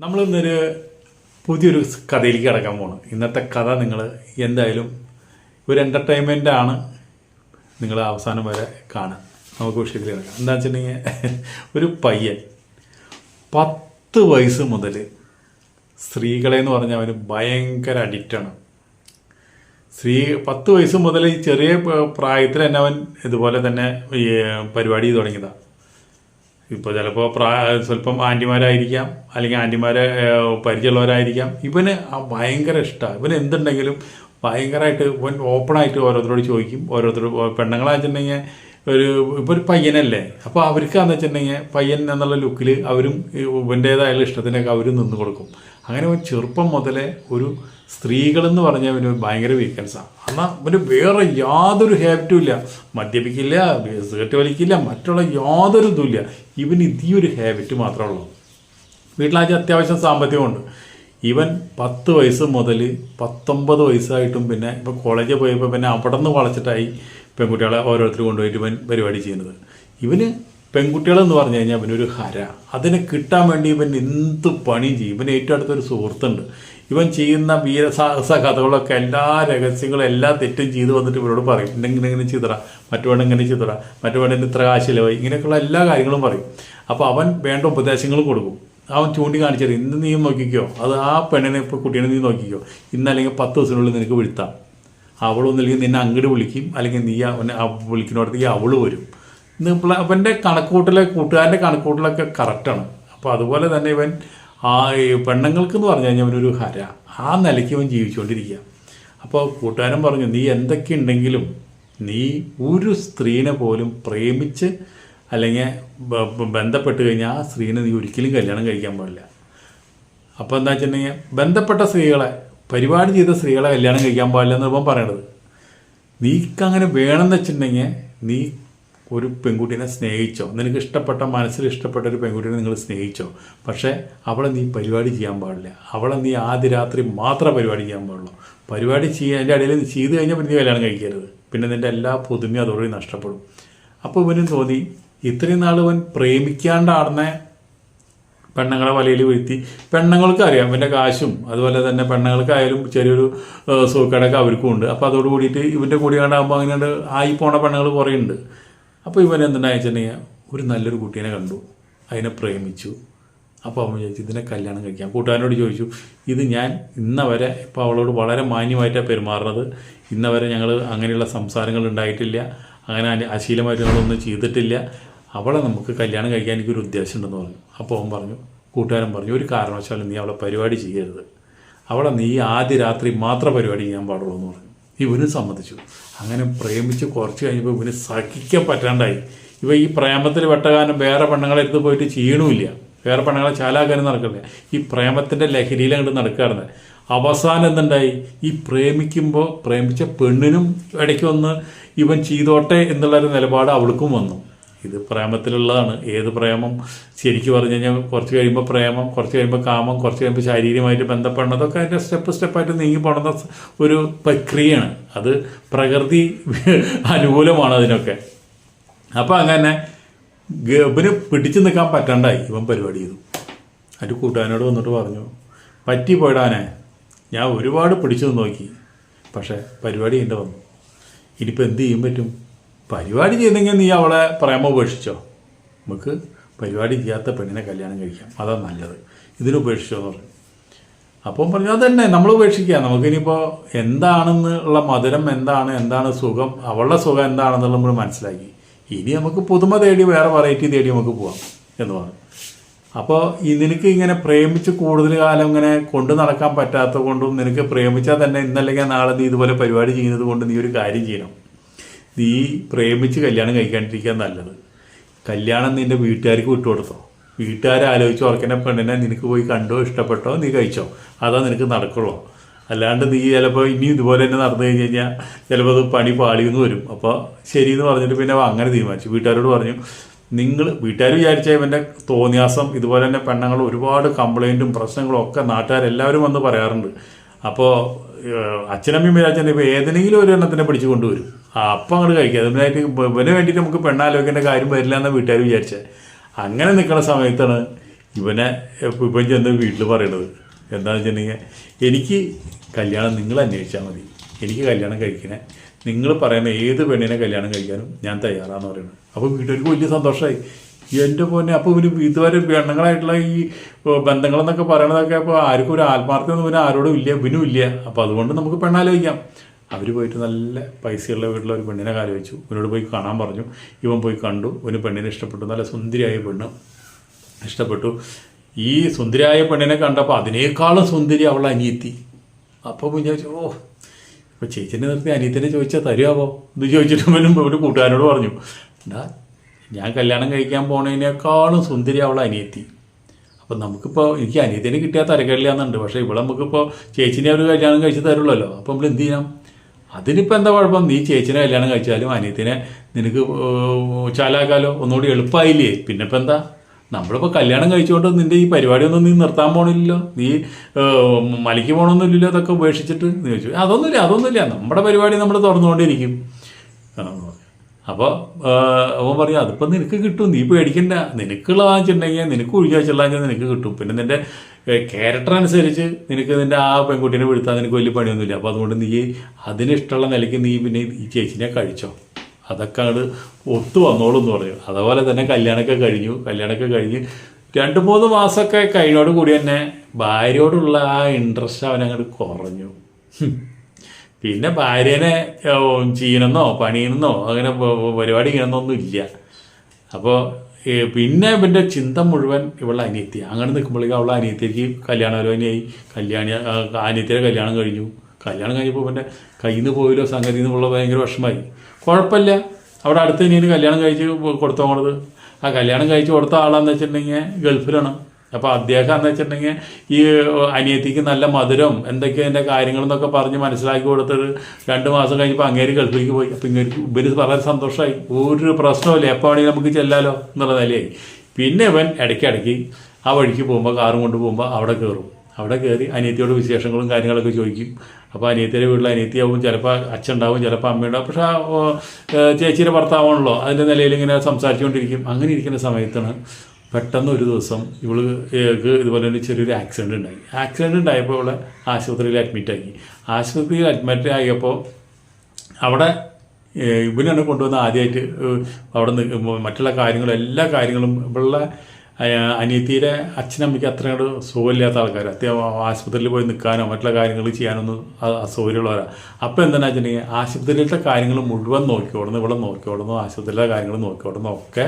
നമ്മൾ ഇന്നൊരു പുതിയൊരു കഥയിലേക്ക് കിടക്കാൻ പോകണം ഇന്നത്തെ കഥ നിങ്ങൾ എന്തായാലും ഒരു എന്റർടൈൻമെന്റ് ആണ് നിങ്ങൾ അവസാനം വരെ കാണുക. നമുക്ക് വിഷയത്തിൽ കിടക്കാം. എന്താ വെച്ചിട്ടുണ്ടെങ്കിൽ ഒരു പയ്യൻ പത്ത് വയസ്സ് മുതൽ സ്ത്രീകളെ എന്ന് പറഞ്ഞാൽ അവന് ഭയങ്കര അഡിക്റ്റാണ് സ്ത്രീ പത്ത് വയസ്സ് മുതൽ ഈ ചെറിയ പ്രായത്തിൽ തന്നെ അവൻ ഇതുപോലെ തന്നെ പരിപാടി തുടങ്ങിയതാണ് ഇപ്പോൾ ചിലപ്പോൾ പ്രായ സ്വല്പം ആന്റിമാരായിരിക്കാം അല്ലെങ്കിൽ ആന്റിമാരെ പരിചയമുള്ളവരായിരിക്കാം. ഇവന് ആ ഭയങ്കര ഇഷ്ടമാണ് ഇവന് എന്തുണ്ടെങ്കിലും ഭയങ്കരമായിട്ട് ഇവൻ ഓപ്പണായിട്ട് ഓരോരുത്തരോട് ചോദിക്കും. ഓരോരുത്തർ പെണ്ണുങ്ങളാണെന്നുണ്ടെങ്കിൽ ഒരു ഇപ്പോൾ ഒരു പയ്യനല്ലേ? അപ്പോൾ അവർക്കാന്ന് വെച്ചിട്ടുണ്ടെങ്കിൽ പയ്യൻ എന്നുള്ള ലുക്കിൽ അവരും ഇവന്റേതായ ഇഷ്ടത്തിനൊക്കെ അവരും നിന്ന് കൊടുക്കും. അങ്ങനെ ചെറുപ്പം മുതലേ ഒരു സ്ത്രീകളെന്ന് പറഞ്ഞാൽ അവന് ഭയങ്കര വീക്കൻസാണ് എന്നാൽ അവന് വേറെ യാതൊരു ഹാബിറ്റും ഇല്ല. മദ്യപിക്കില്ല സിഗരറ്റ് വലിക്കില്ല മറ്റുള്ള യാതൊരു ഇതുമില്ല ഇവന് ഈ ഒരു ഹാബിറ്റ് മാത്രമേ ഉള്ളൂ. വീട്ടിലാച്ച അത്യാവശ്യം സാമ്പത്തികമുണ്ട്. ഇവൻ പത്ത് വയസ്സ് മുതൽ പത്തൊമ്പത് വയസ്സായിട്ടും പിന്നെ ഇപ്പോൾ കോളേജിൽ പോയപ്പോൾ പിന്നെ അവിടെ നിന്ന് വളച്ചിട്ടായി. പെൺകുട്ടികളെ ഓരോരുത്തർ കൊണ്ടുപോയിട്ട് ഇവൻ പരിപാടി ചെയ്യുന്നത്. ഇവന് പെൺകുട്ടികളെന്ന് പറഞ്ഞു കഴിഞ്ഞാൽ ഇവനൊരു ഹര. അതിനെ കിട്ടാൻ വേണ്ടി ഇവൻ എന്ത് പണിയും ചെയ്യും? ഇവൻ ഏറ്റവും അടുത്തൊരു സുഹൃത്തുണ്ട്. ഇവൻ ചെയ്യുന്ന വീരസാഹസ കഥകളൊക്കെ എല്ലാ രഹസ്യങ്ങളും എല്ലാ തെറ്റും ചെയ്തു വന്നിട്ട് ഇവരോട് പറയും. ഇങ്ങനെ ഇങ്ങനെ ചെയ്തറ മറ്റു ഇങ്ങനെ ചെയ്തറ മറ്റു വേണ്ട ഇത്ര കാശിലവായി ഇങ്ങനെയൊക്കെയുള്ള എല്ലാ കാര്യങ്ങളും പറയും. അപ്പോൾ അവൻ വേണ്ട ഉപദേശങ്ങൾ കൊടുക്കും. അവൻ ചൂണ്ടി കാണിച്ചത് ഇന്ന് നീ നോക്കിക്കോ. അത് ആ പെണ്ണിനെ ഇപ്പോൾ കുട്ടീനെ നീ നോക്കിക്കോ. ഇന്നല്ലെങ്കിൽ പത്ത് ദിവസത്തിനുള്ളിൽ നിനക്ക് വിഴുത്താം. അവളൊന്നില്ലെങ്കിൽ നിന്നെ അങ്ങോട്ട് വിളിക്കും. അല്ലെങ്കിൽ നീ അവനെ വിളിക്കുന്നിടത്തേക്ക് അവൾ വരും. അവന്റെ കണക്കൂട്ടലെ കൂട്ടുകാരന്റെ കണക്കൂട്ടലൊക്കെ കറക്റ്റാണ് അപ്പോൾ അതുപോലെ തന്നെ ഇവൻ ആ പെണ്ണുങ്ങൾക്കെന്ന് പറഞ്ഞു കഴിഞ്ഞാൽ അവനൊരു ഹര. ആ നിലയ്ക്ക് അവൻ ജീവിച്ചുകൊണ്ടിരിക്കുക അപ്പോൾ കൂട്ടുകാരൻ പറഞ്ഞു നീ എന്തൊക്കെ ഉണ്ടെങ്കിലും നീ ഒരു സ്ത്രീനെ പോലും പ്രേമിച്ച് അല്ലെങ്കിൽ ബന്ധപ്പെട്ട് കഴിഞ്ഞാൽ ആ സ്ത്രീനെ നീ ഒരിക്കലും കല്യാണം കഴിക്കാൻ പാടില്ല. അപ്പോൾ എന്താ വെച്ചിട്ടുണ്ടെങ്കിൽ ബന്ധപ്പെട്ട സ്ത്രീകളെ പരിപാടി ചെയ്ത സ്ത്രീകളെ കല്യാണം കഴിക്കാൻ പാടില്ല എന്ന് ഇപ്പം പറയണത്. നീക്കങ്ങനെ വേണമെന്ന് വെച്ചിട്ടുണ്ടെങ്കിൽ നീ ഒരു പെൺകുട്ടീനെ സ്നേഹിച്ചോ. നിനക്ക് ഇഷ്ടപ്പെട്ട മനസ്സിൽ ഇഷ്ടപ്പെട്ട ഒരു പെൺകുട്ടീനെ നിങ്ങൾ സ്നേഹിച്ചോ. പക്ഷേ അവളെ നീ പരിപാടി ചെയ്യാൻ പാടില്ല. അവളെ നീ ആദ്യ രാത്രി മാത്രമേ പരിപാടി ചെയ്യാൻ പാടുള്ളൂ. പരിപാടി ചെയ്യാൻ അതിന്റെ ഇടയിൽ നീ ചെയ്ത് കഴിഞ്ഞാൽ പിന്നെ നീ കല്യാണം കഴിക്കരുത്. പിന്നെ നിന്റെ എല്ലാ പുതുമയും അതോടെ നഷ്ടപ്പെടും. അപ്പോൾ ഇവനും തോന്നി ഇത്രയും നാൾ ഇവൻ പ്രേമിക്കാണ്ടാടുന്ന പെണ്ണുങ്ങളെ വലയിൽ വീഴ്ത്തി. പെണ്ണുങ്ങൾക്ക് അറിയാം ഇവന്റെ കാശും അതുപോലെ തന്നെ പെണ്ണുങ്ങൾക്കായാലും ചെറിയൊരു സൂക്കടൊക്കെ അവർക്കും ഉണ്ട്. അപ്പോൾ അതോട് കൂടിയിട്ട് ഇവന്റെ കൂടി കണ്ടാകുമ്പോൾ അങ്ങനെ ആയി പോണ പെണ്ണുങ്ങൾ കുറേ ഉണ്ട് അപ്പോൾ ഇവൻ എന്തുണ്ടായി വെച്ചിട്ടുണ്ടെങ്കിൽ ഒരു നല്ലൊരു കുട്ടീനെ കണ്ടു. അതിനെ പ്രേമിച്ചു. അപ്പോൾ അവൻ ചോദിച്ചു ഇതിനെ കല്യാണം കഴിക്കാം. കൂട്ടുകാരനോട് ചോദിച്ചു ഇത് ഞാൻ ഇന്നവരെ ഇപ്പോൾ അവളോട് വളരെ മാന്യമായിട്ടാണ് പെരുമാറുന്നത്. ഇന്നവരെ ഞങ്ങൾ അങ്ങനെയുള്ള സംസാരങ്ങൾ ഉണ്ടായിട്ടില്ല. അങ്ങനെ അശീലമായിട്ട് ഞങ്ങളൊന്നും ചെയ്തിട്ടില്ല. അവളെ നമുക്ക് കല്യാണം കഴിക്കാൻ എനിക്കൊരു ഉദ്ദേശം ഉണ്ടെന്ന് പറഞ്ഞു. അപ്പോൾ അവൻ പറഞ്ഞു കൂട്ടുകാരൻ പറഞ്ഞു ഒരു കാരണവശാലും നീ അവളെ പരിപാടി ചെയ്യരുത്. അവളെ നീ ആദ്യ രാത്രി മാത്രം പരിപാടി ചെയ്യാൻ പാടുള്ളൂ എന്ന് പറഞ്ഞു. ഇവനും സമ്മതിച്ചു. അങ്ങനെ പ്രേമിച്ച് കുറച്ച് കഴിഞ്ഞപ്പോൾ ഇവന് സഹിക്കാൻ പറ്റാണ്ടായി. ഇവ ഈ പ്രേമത്തിൽ വെട്ടകാലം വേറെ പെണ്ണുങ്ങളെ എടുത്ത് പോയിട്ട് ചെയ്യണമില്ല വേറെ പെണ്ണുങ്ങളെ ചാലാക്കാനും നടക്കില്ല. ഈ പ്രേമത്തിന്റെ ലഹരിയിൽ അങ്ങോട്ട് നടക്കാറുണ്ട് അവസാനം എന്തുണ്ടായി? ഈ പ്രേമിക്കുമ്പോൾ പ്രേമിച്ച പെണ്ണിനും ഇടയ്ക്ക് വന്ന് ഇവൻ ചെയ്തോട്ടെ എന്നുള്ളൊരു നിലപാട് അവൾക്കും വന്നു. ഇത് പ്രേമത്തിലുള്ളതാണ്. ഏത് പ്രേമം? ശരിക്കും പറഞ്ഞു കഴിഞ്ഞാൽ കുറച്ച് കഴിയുമ്പോൾ പ്രേമം കുറച്ച് കഴിയുമ്പോൾ കാമം കുറച്ച് കഴിയുമ്പോൾ ശാരീരികമായിട്ട് ബന്ധപ്പെടണതൊക്കെ അതിന്റെ സ്റ്റെപ്പ് സ്റ്റെപ്പായിട്ട് നീങ്ങി ഒരു പ്രക്രിയയാണ്. അത് പ്രകൃതി അനുകൂലമാണ് അതിനൊക്കെ. അപ്പോൾ അങ്ങനെ ഗബിന് പിടിച്ചു നിൽക്കാൻ പറ്റണ്ടായി. ഇവൻ പരിപാടി ചെയ്തു. അതിന്റെ കൂട്ടുകാരനോട് വന്നിട്ട് പറഞ്ഞു പറ്റി പോയിടാനെ. ഞാൻ ഒരുപാട് പിടിച്ചു നോക്കി. പക്ഷേ പരിപാടി എന്റെ വന്നു. ഇനിയിപ്പോൾ എന്ത് ചെയ്യാൻ പറ്റും? പരിപാടി ചെയ്തെങ്കിൽ നീ അവളെ പ്രേമം ഉപേക്ഷിച്ചോ? നമുക്ക് പരിപാടി ചെയ്യാത്ത പെണ്ണിനെ കല്യാണം കഴിക്കാം. അതാ നല്ലത്. ഇതിനുപേക്ഷിച്ചോ എന്ന് പറഞ്ഞു. അപ്പം പറഞ്ഞു അതന്നെ നമ്മൾ ഉപേക്ഷിക്കുക നമുക്കിനിയിപ്പോൾ എന്താണെന്ന് ഉള്ള മധുരം എന്താണ് എന്താണ് സുഖം അവളുടെ സുഖം എന്താണെന്നുള്ള നമ്മൾ മനസ്സിലാക്കി. ഇനി നമുക്ക് പുതുമ തേടി വേറെ വെറൈറ്റി തേടി നമുക്ക് പോവാം എന്ന് പറഞ്ഞു. അപ്പോൾ ഈ നിനക്ക് ഇങ്ങനെ പ്രേമിച്ച് കൂടുതൽ കാലം ഇങ്ങനെ കൊണ്ടു നടക്കാൻ പറ്റാത്തത് കൊണ്ടും നിനക്ക് പ്രേമിച്ചാൽ തന്നെ ഇന്നല്ലെങ്കിൽ നാളെ നീ ഇതുപോലെ പരിപാടി ചെയ്യുന്നത് കൊണ്ട് നീ ഒരു കാര്യം ചെയ്യണം. നീ പ്രേമിച്ച് കല്യാണം കഴിക്കാണ്ടിരിക്കാൻ നല്ലത്. കല്യാണം നിന്റെ വീട്ടുകാർക്ക് വിട്ടുകൊടുത്തോ വീട്ടുകാരെ ആലോചിച്ച് ഓർക്കുന്ന പെണ്ണിനെ നിനക്ക് പോയി കണ്ടോ ഇഷ്ടപ്പെട്ടോ നീ കഴിച്ചോ. അതാ നിനക്ക് നടക്കുള്ളൂ. അല്ലാണ്ട് നീ ചിലപ്പോൾ ഇനി ഇതുപോലെ തന്നെ നടന്നു കഴിഞ്ഞ് കഴിഞ്ഞാൽ ചിലപ്പോൾ അത് പണി പാളിയെന്ന് വരും. അപ്പോൾ ശരി എന്ന് പറഞ്ഞിട്ട് പിന്നെ അങ്ങനെ തീരുമാനിച്ചു. വീട്ടുകാരോട് പറഞ്ഞു നിങ്ങൾ വീട്ടുകാർ വിചാരിച്ച ഇവന്റെ തോന്നിയാസം ഇതുപോലെ തന്നെ പെണ്ണുങ്ങൾ ഒരുപാട് കംപ്ലൈന്റും പ്രശ്നങ്ങളും ഒക്കെ നാട്ടുകാരെല്ലാവരും വന്ന് പറയാറുണ്ട്. അപ്പോൾ അച്ഛനമ്മയും വിചാരിച്ചാൽ ഇപ്പോൾ ഏതെങ്കിലും ഒരു എണ്ണത്തിനെ പിടിച്ച് കൊണ്ടുവരും. അപ്പം അങ്ങോട്ട് കഴിക്കുക അതിനായിട്ട് ഇവന് വേണ്ടിയിട്ട് നമുക്ക് പെണ്ണാലോചിക്കേണ്ട കാര്യം വരില്ല എന്ന് വീട്ടുകാർ വിചാരിച്ചത് അങ്ങനെ നിൽക്കുന്ന സമയത്താണ് ഇവനെ ഇപ്പം ചെന്ന് വീട്ടിൽ പറയണത്. എന്താണെന്ന് വെച്ചിട്ടുണ്ടെങ്കിൽ എനിക്ക് കല്യാണം നിങ്ങൾ അന്വേഷിച്ചാൽ മതി. എനിക്ക് കല്യാണം കഴിക്കണേ. നിങ്ങൾ പറയുന്ന ഏത് പെണ്ണിനെ കല്യാണം കഴിക്കാനും ഞാൻ തയ്യാറാണെന്ന് പറയുന്നത് അപ്പോൾ വീട്ടുകാർക്ക് വലിയ സന്തോഷമായി എന്റെ പോന്നെ അപ്പോൾ ഇവർ ഇതുവരെ പെണ്ണുങ്ങളായിട്ടുള്ള ഈ ബന്ധങ്ങളെന്നൊക്കെ പറയണതൊക്കെ അപ്പോൾ ആർക്കും ഒരു ആത്മാർത്ഥ്യം ഇവന് ആരോടും ഇല്ല ഇവനും ഇല്ല. അപ്പോൾ അതുകൊണ്ട് നമുക്ക് പെണ്ണാലോചിക്കാം. അവർ പോയിട്ട് നല്ല പൈസയുള്ള വീട്ടിലെ ഒരു പെണ്ണിനെ കാലോചിച്ചു ഇവനോട് പോയി കാണാൻ പറഞ്ഞു. ഇവൻ പോയി കണ്ടു. ഇവന് പെണ്ണിനെ ഇഷ്ടപ്പെട്ടു. നല്ല സുന്ദരിയായ പെണ്ണ് ഇഷ്ടപ്പെട്ടു. ഈ സുന്ദരിയായ പെണ്ണിനെ കണ്ടപ്പോൾ അതിനേക്കാളും സുന്ദരി അവളെ അനിയത്തി. അപ്പോൾ വിചാരിച്ചു ഓ ഇപ്പോൾ ചേച്ചിനെ നിർത്തി അനിയത്തിനെ ചോദിച്ചാൽ തരുമാവോ എന്ന് ചോദിച്ചിട്ട് ഇവനും ഒരു കൂട്ടുകാരനോട് പറഞ്ഞു എന്താ ഞാൻ കല്യാണം കഴിക്കാൻ പോണതിനേക്കാളും സുന്ദരി അവൾ അനിയത്തി. അപ്പം നമുക്കിപ്പോൾ എനിക്ക് അനിയത്തിനെ കിട്ടിയാൽ തരക്കേടില്ല എന്നുണ്ട് പക്ഷേ ഇവിടെ നമുക്കിപ്പോൾ ചേച്ചിനെ അവർ കല്യാണം കഴിച്ച് തരുള്ളല്ലോ. അപ്പം നമ്മൾ എന്ത് ചെയ്യാം? അതിനിപ്പോൾ എന്താ കുഴപ്പം? നീ ചേച്ചിനെ കല്യാണം കഴിച്ചാലും അനിയത്തിനെ നിനക്ക് ചാലാക്കാലോ ഒന്നുകൂടി എളുപ്പമായില്ലേ പിന്നെ ഇപ്പം എന്താ? നമ്മളിപ്പോൾ കല്യാണം കഴിച്ചുകൊണ്ട് നിന്റെ ഈ പരിപാടിയൊന്നും നീ നിർത്താൻ പോണില്ലല്ലോ. നീ മലയ്ക്ക് പോകണമെന്നില്ലല്ലോ അതൊക്കെ ഉപേക്ഷിച്ചിട്ട്? നീ ചോദിച്ചു. അതൊന്നുമില്ല അതൊന്നുമില്ല. നമ്മുടെ പരിപാടി നമ്മൾ തുറന്നുകൊണ്ടിരിക്കും. അപ്പോൾ അവൻ പറയും അതിപ്പോൾ നിനക്ക് കിട്ടും. നീ പേടിക്കണ്ട. നിനക്കുള്ള വാങ്ങിച്ചിട്ടുണ്ടെങ്കിൽ നിനക്ക് വെച്ചുള്ള നിനക്ക് കിട്ടും. പിന്നെ നിന്റെ ക്യാരക്ടർ അനുസരിച്ച് നിനക്ക് നിന്റെ ആ പെൺകുട്ടീനെ വിടുത്താൻ നിനക്ക് വലിയ പണിയൊന്നുമില്ല. അപ്പോൾ അതുകൊണ്ട് നീ അതിന് ഇഷ്ടമുള്ള നിലയ്ക്ക് നീ പിന്നെ ഈ ചേച്ചിനെ കഴിച്ചോ. അതൊക്കെ അങ്ങോട്ട് ഒത്തു വന്നോളൂ എന്ന് പറഞ്ഞു അതുപോലെ തന്നെ കല്യാണമൊക്കെ കഴിഞ്ഞു. കല്യാണമൊക്കെ കഴിഞ്ഞ് രണ്ട് മൂന്ന് മാസമൊക്കെ കഴിഞ്ഞോട് കൂടി തന്നെ ഭാര്യയോടുള്ള ആ ഇൻട്രസ്റ്റ് അവനങ്ങോട്ട് കുറഞ്ഞു. പിന്നെ ഭാര്യനെ ചെയ്യണമെന്നോ പണിയണമെന്നോ അങ്ങനെ പരിപാടി ചെയ്യണമെന്നൊന്നും ഇല്ല. അപ്പോൾ പിന്നെ ഇവന്റെ ചിന്ത മുഴുവൻ ഇവളുടെ അനിയത്തി അങ്ങനെ നിൽക്കുമ്പോഴേക്കും അവളെ അനിയത്തിക്ക് കല്യാണാലോചനയായി കല്യാണി അനിയത്തിയുടെ കല്യാണം കഴിഞ്ഞു. കല്യാണം കഴിഞ്ഞപ്പോൾ ഇവന്റെ കയ്യിൽ നിന്ന് പോയല്ലോ സംഗതി എന്നുള്ള ഭയങ്കര വിഷമമായി. കുഴപ്പമില്ല. അവിടെ അടുത്ത് ഇനി കല്യാണം കഴിച്ച് കൊടുത്തോണത്. ആ കല്യാണം കഴിച്ച് കൊടുത്ത ആളാന്ന് വെച്ചിട്ടുണ്ടെങ്കിൽ ഗൾഫിലാണ്. അപ്പോൾ അദ്ദേഹം എന്ന് വെച്ചിട്ടുണ്ടെങ്കിൽ ഈ അനിയത്തിക്ക് നല്ല മധുരം എന്തൊക്കെ എന്റെ കാര്യങ്ങളെന്നൊക്കെ പറഞ്ഞ് മനസ്സിലാക്കി കൊടുത്തിട്ട് രണ്ട് മാസം കഴിഞ്ഞപ്പോൾ അങ്ങേര് ഗൾഫിലേക്ക് പോയി. അപ്പോൾ ഇങ്ങനെ ഇവർ വളരെ സന്തോഷമായി. ഒരു പ്രശ്നമില്ല എപ്പോൾ വേണമെങ്കിൽ നമുക്ക് ചെല്ലാലോ എന്നുള്ള നിലയായി. പിന്നെ ഇവൻ ഇടയ്ക്കിടയ്ക്ക് ആ വഴിക്ക് പോകുമ്പോൾ കാറും കൊണ്ട് പോകുമ്പോൾ അവിടെ കയറും അവിടെ കയറി അനിയത്തിയോട് വിശേഷങ്ങളും കാര്യങ്ങളൊക്കെ ചോദിക്കും. അപ്പോൾ അനിയത്തിയുടെ വീട്ടിൽ അനിയത്തിയാവും ചിലപ്പോൾ അച്ഛൻ ഉണ്ടാവും ചിലപ്പോൾ അമ്മയുണ്ടാവും. പക്ഷേ ചേച്ചിയുടെ ഭർത്താവാണല്ലോ. അതിന്റെ നിലയിൽ ഇങ്ങനെ സംസാരിച്ചുകൊണ്ടിരിക്കും. അങ്ങനെ ഇരിക്കുന്ന സമയത്താണ് പെട്ടെന്ന് ഒരു ദിവസം ഇവൾ ഇതുപോലെ തന്നെ ചെറിയൊരു ആക്സിഡന്റ് ഉണ്ടായി. ആക്സിഡന്റ് ഉണ്ടായപ്പോൾ ഇവളെ ആശുപത്രിയിൽ അഡ്മിറ്റ് ആക്കി. ആശുപത്രിയിൽ അഡ്മിറ്റ് ആയപ്പോൾ അവിടെ ഇവനാണ് കൊണ്ടുവന്ന ആദ്യമായിട്ട് അവിടെ നിന്ന് മറ്റുള്ള കാര്യങ്ങളും എല്ലാ കാര്യങ്ങളും ഇവളുടെ അനിയത്തിയുടെ അച്ഛനമ്മയ്ക്ക് അത്ര സുഖമില്ലാത്ത ആൾക്കാർ അത്യാവശ്യം ആശുപത്രിയിൽ പോയി നിൽക്കാനോ മറ്റുള്ള കാര്യങ്ങൾ ചെയ്യാനൊന്നും അസൗകര്യമുള്ളവരാണ് അപ്പോൾ എന്താണെന്ന് വെച്ചിട്ടുണ്ടെങ്കിൽ ആശുപത്രിയിലത്തെ കാര്യങ്ങൾ മുഴുവൻ നോക്കിയോടുന്നു ഇവിടെ നോക്കിയോടുന്നു ആശുപത്രിയിലെ കാര്യങ്ങൾ നോക്കിയോടുന്നു ഒക്കെ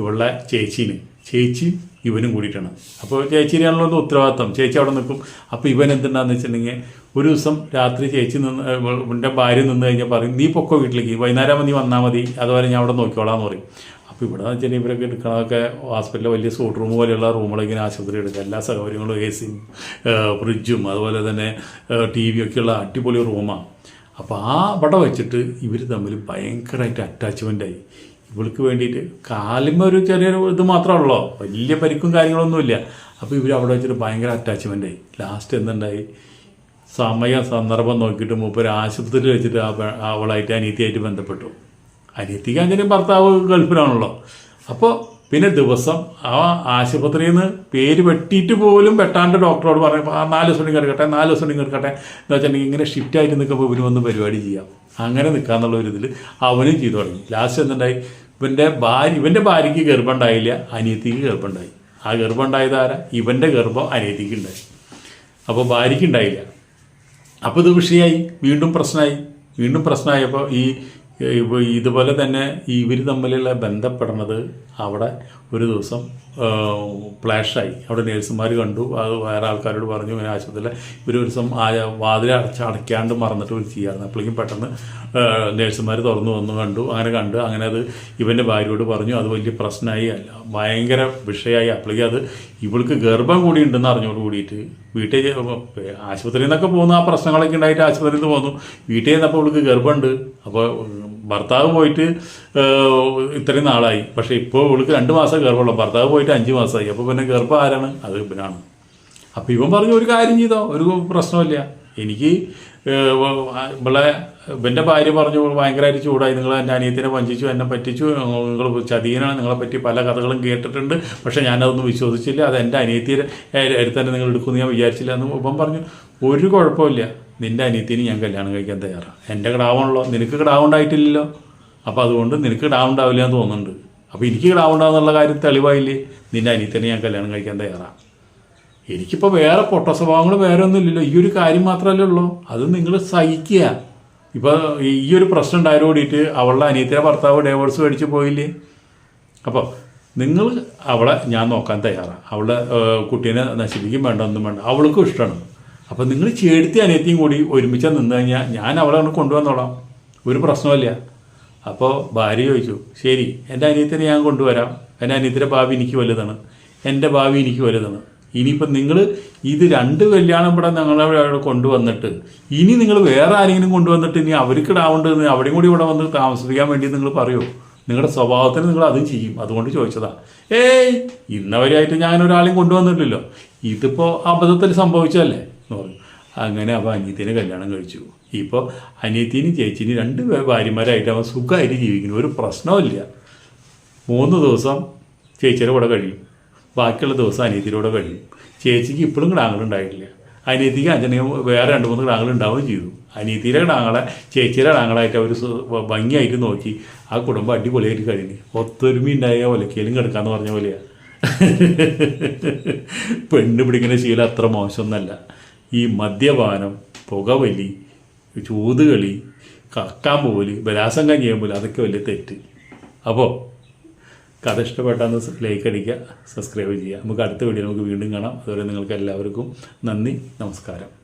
ഇവളുടെ ചേച്ചീന്. ചേച്ചി ഇവനും കൂടിയിട്ടാണ്. അപ്പോൾ ചേച്ചിയാണല്ലോ ഒന്ന് ഉത്തരവാദിത്തം. ചേച്ചി അവിടെ നിൽക്കും. അപ്പോൾ ഇവൻ എന്തുണ്ടാന്ന് വെച്ചിട്ടുണ്ടെങ്കിൽ ഒരു ദിവസം രാത്രി ചേച്ചി നിന്ന് എന്റെ ഭാര്യ നിന്ന് കഴിഞ്ഞാൽ പറയും നീ പൊക്കോ വീട്ടിലേക്ക്. വൈകുന്നേരം നീ വന്നാൽ മതി. അതുപോലെ ഞാൻ അവിടെ നോക്കിക്കോളാം എന്ന് പറയും. അപ്പോൾ ഇവിടെ എന്ന് വെച്ചിട്ടുണ്ടെങ്കിൽ ഇവരൊക്കെ എടുക്കണതൊക്കെ ഹോസ്പിറ്റലിലെ വലിയ സൂട്ട് റൂം പോലെയുള്ള റൂമുകളൊക്കെ ആശുപത്രി എടുക്കുക. എല്ലാ സൗകര്യങ്ങളും എ സിയും ഫ്രിഡ്ജും അതുപോലെ തന്നെ ടി വി ഒക്കെയുള്ള അടിപൊളി റൂമാണ് അപ്പോൾ ആ അവിടെ വെച്ചിട്ട് ഇവർ തമ്മിൽ ഭയങ്കരമായിട്ട് അറ്റാച്ച്മെന്റ് ആയി. ഇവൾക്ക് വേണ്ടിയിട്ട് കാലിന്മ ഒരു ചെറിയൊരു ഇത് മാത്രമേ ഉള്ളൂ വലിയ പരിക്കും കാര്യങ്ങളൊന്നുമില്ല. അപ്പോൾ ഇവർ അവിടെ വെച്ചിട്ട് ഭയങ്കര അറ്റാച്ച്മെന്റ് ആയി. ലാസ്റ്റ് എന്തുണ്ടായി? സമയ സന്ദർഭം നോക്കിയിട്ട് മൂപ്പര് ആശുപത്രിയിൽ വെച്ചിട്ട് അവളായിട്ട് അനീതിയായിട്ട് ബന്ധപ്പെട്ടു. അനിയത്തിക്ക് അങ്ങനെ ഭർത്താവ് ഗൾഫിലാണല്ലോ. അപ്പോൾ പിന്നെ ദിവസം ആ ആശുപത്രിയിൽ നിന്ന് പേര് വെട്ടിയിട്ട് പോലും വെട്ടാണ്ട് ഡോക്ടറോട് പറഞ്ഞു ആ നാല് ദിവസം കൂടി കിടക്കട്ടെ നാല് ദിവസം കൂടി കിടക്കട്ടെ എന്ന് വെച്ചിട്ടുണ്ടെങ്കിൽ ഇങ്ങനെ ഷിഫ്റ്റ് ആയിട്ട് നിൽക്കുമ്പോൾ ഇവന് വന്ന് പരിപാടി ചെയ്യാം. അങ്ങനെ നിൽക്കാന്നുള്ള ഒരു ഇതിൽ അവനും ചെയ്തു തുടങ്ങി. ലാസ്റ്റ് എന്തുണ്ടായി? ഇവന്റെ ഭാര്യ ഇവന്റെ ഭാര്യയ്ക്ക് ഗർഭമുണ്ടായില്ല അനിയത്തിക്ക് ഗർഭമുണ്ടായി. ആ ഗർഭമുണ്ടായത് ആരാ? ഇവന്റെ ഗർഭം അനിയത്തിക്ക് ഉണ്ടായി. അപ്പോൾ ഭാര്യയ്ക്ക് ഉണ്ടായില്ല. അപ്പോൾ ഇത് വിഷയമായി വീണ്ടും പ്രശ്നമായി. വീണ്ടും പ്രശ്നമായപ്പോൾ ഈ ഇതുപോലെ തന്നെ ഇവർ തമ്മിലുള്ള ബന്ധപ്പെടുന്നത് അവിടെ ഒരു ദിവസം ഫ്ലാഷായി. അവിടെ നേഴ്സുമാർ കണ്ടു. അത് വേറെ ആൾക്കാരോട് പറഞ്ഞു ഇങ്ങനെ ആശുപത്രിയിൽ ഇവർ ഒരു ദിവസം ആ വാതിൽ അടച്ച് അടയ്ക്കാണ്ട് മറന്നിട്ട് ഒരു ചെയ്യാറുണ്ട് അപ്പോഴേക്കും പെട്ടെന്ന് നേഴ്സുമാർ തുറന്നു വന്നു കണ്ടു അങ്ങനെ കണ്ടു അങ്ങനെ അത് ഇവന്റെ ഭാര്യയോട് പറഞ്ഞു അത് വലിയ പ്രശ്നമായി അല്ല ഭയങ്കര വിഷയമായി അപ്പോഴേക്കും അത് ഇവൾക്ക് ഗർഭം കൂടി ഉണ്ടെന്ന് അറിഞ്ഞോട് കൂടിയിട്ട് വീട്ടിൽ ആശുപത്രിയിൽ നിന്നൊക്കെ പോകുന്ന ആ പ്രശ്നങ്ങളൊക്കെ ഉണ്ടായിട്ട് ആശുപത്രിയിൽ നിന്ന് പോന്നു വീട്ടിൽ ചെന്നപ്പോൾ അവൾക്ക് ഗർഭമുണ്ട്. അപ്പോൾ ഭർത്താവ് പോയിട്ട് ഇത്രയും നാളായി. പക്ഷേ ഇപ്പോൾ ഇവൾക്ക് രണ്ട് മാസം ഗർഭമുള്ളൂ. ഭർത്താവ് പോയിട്ട് അഞ്ച് മാസമായി. അപ്പോൾ പിന്നെ ഗർഭം ആരാണ്? അത് ഇവനാണ്. അപ്പോൾ ഇവൻ പറഞ്ഞു ഒരു കാര്യം ചെയ്തോ? ഒരു പ്രശ്നമില്ല എനിക്ക് ഇവളെ ഇവന്റെ ഭാര്യ പറഞ്ഞു ഭയങ്കരമായിട്ട് ചൂടായി. നിങ്ങൾ എന്റെ അനിയത്തിനെ വഞ്ചിച്ചു എന്നെ പറ്റിച്ചു. നിങ്ങൾ ചതിയനാണ് നിങ്ങളെ പറ്റി പല കഥകളും കേട്ടിട്ടുണ്ട്. പക്ഷേ ഞാനതൊന്നും വിശ്വസിച്ചില്ല. അത് എന്റെ അനിയത്തിയുടെ അടുത്ത് തന്നെ നിങ്ങൾ എടുക്കുമെന്ന് ഞാൻ വിചാരിച്ചില്ല എന്ന് ഇപ്പം പറഞ്ഞു. ഒരു കുഴപ്പമില്ല. നിന്റെ അനിയത്തിന് ഞാൻ കല്യാണം കഴിക്കാൻ തയ്യാറാണ്. എന്റെ കിടാവുണ്ടല്ലോ. നിനക്ക് കിടാവുണ്ടായിട്ടില്ലല്ലോ. അപ്പോൾ അതുകൊണ്ട് നിനക്ക് കിടാവുണ്ടാവില്ല എന്ന് തോന്നുന്നുണ്ട്. അപ്പോൾ എനിക്ക് കിടാവുണ്ടാവുന്നുള്ള കാര്യം തെളിവായില്ലേ? നിന്റെ അനിയത്തിനെ ഞാൻ കല്യാണം കഴിക്കാൻ തയ്യാറാണ്. എനിക്കിപ്പോൾ വേറെ പൊട്ട സ്വഭാവങ്ങൾ വേറെ ഒന്നും ഇല്ലല്ലോ ഈ ഒരു കാര്യം മാത്രമല്ലേ ഉള്ളൂ. അത് നിങ്ങൾ സഹിക്കുക. ഇപ്പോൾ ഈ ഒരു പ്രശ്നം ഉണ്ടായത് കൂടിയിട്ട് അവളുടെ അനിയത്തിന്റെ ഭർത്താവ് ഡൈവേഴ്സ് മേടിച്ച് പോയില്ലേ? അപ്പോൾ നിങ്ങൾ അവളെ ഞാൻ നോക്കാൻ തയ്യാറാണ് അവളുടെ കുട്ടീനെ നശിപ്പിക്കും വേണ്ട ഒന്നും വേണ്ട. അവൾക്കും ഇഷ്ടമാണ് അപ്പോൾ നിങ്ങൾ ചേടുത്തി അനിയത്തിയും കൂടി ഒരുമിച്ച് നിന്ന് കഴിഞ്ഞാൽ ഞാൻ അവളെ ഒന്ന് കൊണ്ടുവന്നോളാം. ഒരു പ്രശ്നമില്ല അപ്പോൾ ഭാര്യ ചോദിച്ചു ശരി എന്റെ അനിയത്തിനെ ഞാൻ കൊണ്ടുവരാം. എന്റെ അനിയത്തിന്റെ ഭാവി എനിക്ക് വലുതാണ്. എന്റെ ഭാവി എനിക്ക് വലുതാണ്. ഇനിയിപ്പം നിങ്ങൾ ഇത് രണ്ട് കല്യാണം ഇവിടെ ഞങ്ങളെ അവിടെ കൊണ്ടുവന്നിട്ട് ഇനി നിങ്ങൾ വേറെ ആരെങ്കിലും കൊണ്ടുവന്നിട്ട് ഇനി അവർക്ക് ഇടാവേണ്ടത് അവിടെയും കൂടി ഇവിടെ വന്ന് താമസിപ്പിക്കാൻ വേണ്ടി നിങ്ങൾ പറയൂ? നിങ്ങളുടെ സ്വഭാവത്തിന് നിങ്ങൾ അതും ചെയ്യും. അതുകൊണ്ട് ചോദിച്ചതാ. ഏയ് ഇന്നവരെയായിട്ട് ഞാൻ ഒരാളെയും കൊണ്ടുവന്നിട്ടില്ലല്ലോ. ഇതിപ്പോൾ അബദ്ധത്തിൽ സംഭവിച്ചതല്ലേ എന്ന് പറഞ്ഞു. അങ്ങനെ അപ്പോൾ അനിയത്തിനെ കല്യാണം കഴിച്ചു. ഇപ്പോൾ അനിയത്തിനും ചേച്ചിനും രണ്ട് ഭാര്യമാരായിട്ട് അവൻ സുഖമായിട്ട് ജീവിക്കുന്നു. ഒരു പ്രശ്നമില്ല മൂന്ന് ദിവസം ചേച്ചിയുടെ കൂടെ കഴിയും. ബാക്കിയുള്ള ദിവസം അനിയത്തിയിലൂടെ കഴിയും ചേച്ചിക്ക് ഇപ്പോഴും കിടാങ്ങളുണ്ടായിട്ടില്ല അനിയത്തിക്ക് അഞ്ചനെയും വേറെ രണ്ട് മൂന്ന് കിടാങ്ങൾ ഉണ്ടാവുകയും ചെയ്തു. അനിയത്തിയുടെ കിടാങ്ങളെ ചേച്ചിയുടെ കിടാങ്ങളായിട്ട് അവർ ഭംഗിയായിട്ട് നോക്കി. ആ കുടുംബം അടിപൊളിയായിട്ട് കഴിഞ്ഞു. ഒത്തൊരുമ ഉണ്ടായ ഒലക്കയിലും കിടക്കാന്ന് പറഞ്ഞ പോലെയാണ് പെണ്ണ് പിടിക്കുന്ന ശീലം അത്ര മോശമൊന്നല്ല. ഈ മദ്യപാനം പുകവലി ചൂതുകളി കക്കാൻ പോൽ ബലാസം ചെയ്യാൻ പോലും അതൊക്കെ വലിയ തെറ്റ്. അപ്പോൾ കഥ ഇഷ്ടപ്പെട്ടാന്ന് ലൈക്ക് അടിക്കുക സബ്സ്ക്രൈബ് ചെയ്യുക. നമുക്ക് അടുത്ത വീഡിയോ നമുക്ക് വീണ്ടും കാണാം. അതുവരെ നിങ്ങൾക്ക് എല്ലാവർക്കും നന്ദി നമസ്കാരം.